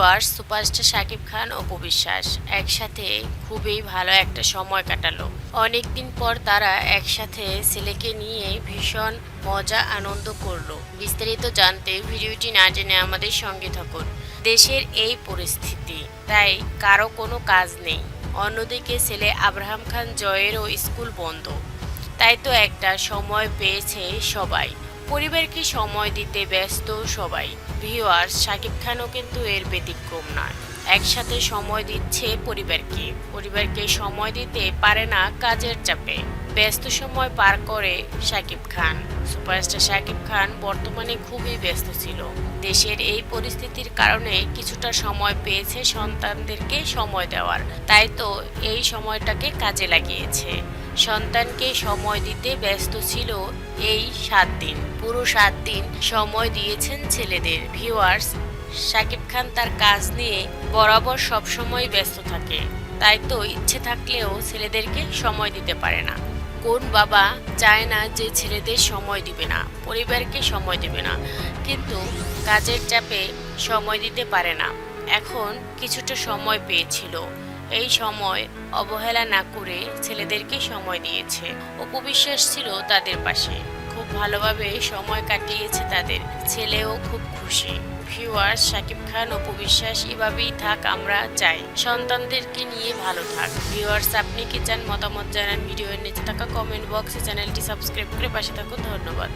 Viewers superstar Shakib Khan ও বিশ্বাস একসাথে খুবই ভালো একটা সময় কাটালো। অনেকদিন পর তারা একসাথে ছেলেকে নিয়ে ভীষণ মজা, আনন্দ করল। বিস্তারিত জানতে ভিডিওটি না জেনে আমাদের সঙ্গে থাকুন। দেশের এই পরিস্থিতি, তাই কারও কোনো কাজ নেই। অন্যদিকে ছেলে আব্রাহাম খান জয়েরও স্কুল বন্ধ। তাই তো একটা সময় পেয়েছে সবাই। পরিবারকে সময় দিতে ব্যস্ত সবাই। ভিওয়ার্স শাকিব খানও কিন্তু এর ব্যতিক্রম নয়। একসাথে সময় দিচ্ছে পরিবারকে। পরিবারকে সময় দিতে পারে না কাজের চাপে। ব্যস্ত সময় পার করে শাকিব খান। সুপারস্টার শাকিব খান বর্তমানে খুবই ব্যস্ত ছিল। দেশের এই পরিস্থিতির কারণে কিছুটা সময় পেয়েছে সন্তানদেরকে সময় দেওয়ার। তাই তো এই সময়টাকে কাজে লাগিয়েছে। সন্তানকে সময় দিতে ব্যস্ত ছিল এই সাত দিন। পুরো সাত দিন সময় দিয়েছেন ছেলেদের। ভিউয়ার্স, শাকিব খান তার কাজ নিয়ে বরাবর সবসময় ব্যস্ত থাকে। তাই তো ইচ্ছে থাকলেও ছেলেদেরকে সময় দিতে পারে না। কোন বাবা চায় না যে ছেলেদের সময় দিবে না, পরিবারকে সময় দিবে না। কিন্তু কাজের চাপে সময় দিতে পারে না। এখন কিছুটা সময় পেয়েছিল। এই সময় অবহেলা না করে ছেলেদেরকে সময় দিয়েছে। অপবিশ্বাস ছিল তাদের পাশে। খুব ভালোভাবে সময় কাটিয়েছে তাদের। ছেলেও খুব খুশি। ভিউয়ার্স, শাকিব খান, অপবিশ্বাস, এভাবেই থাক আমরা চাই। সন্তানদেরকে নিয়ে ভালো থাক। ভিউয়ার্স, আপনি কি চান মতামত জানান? ভিডিওর নিচে থাকা কমেন্ট বক্সে চ্যানেলটি সাবস্ক্রাইব করে পাশে থাকুন। ধন্যবাদ।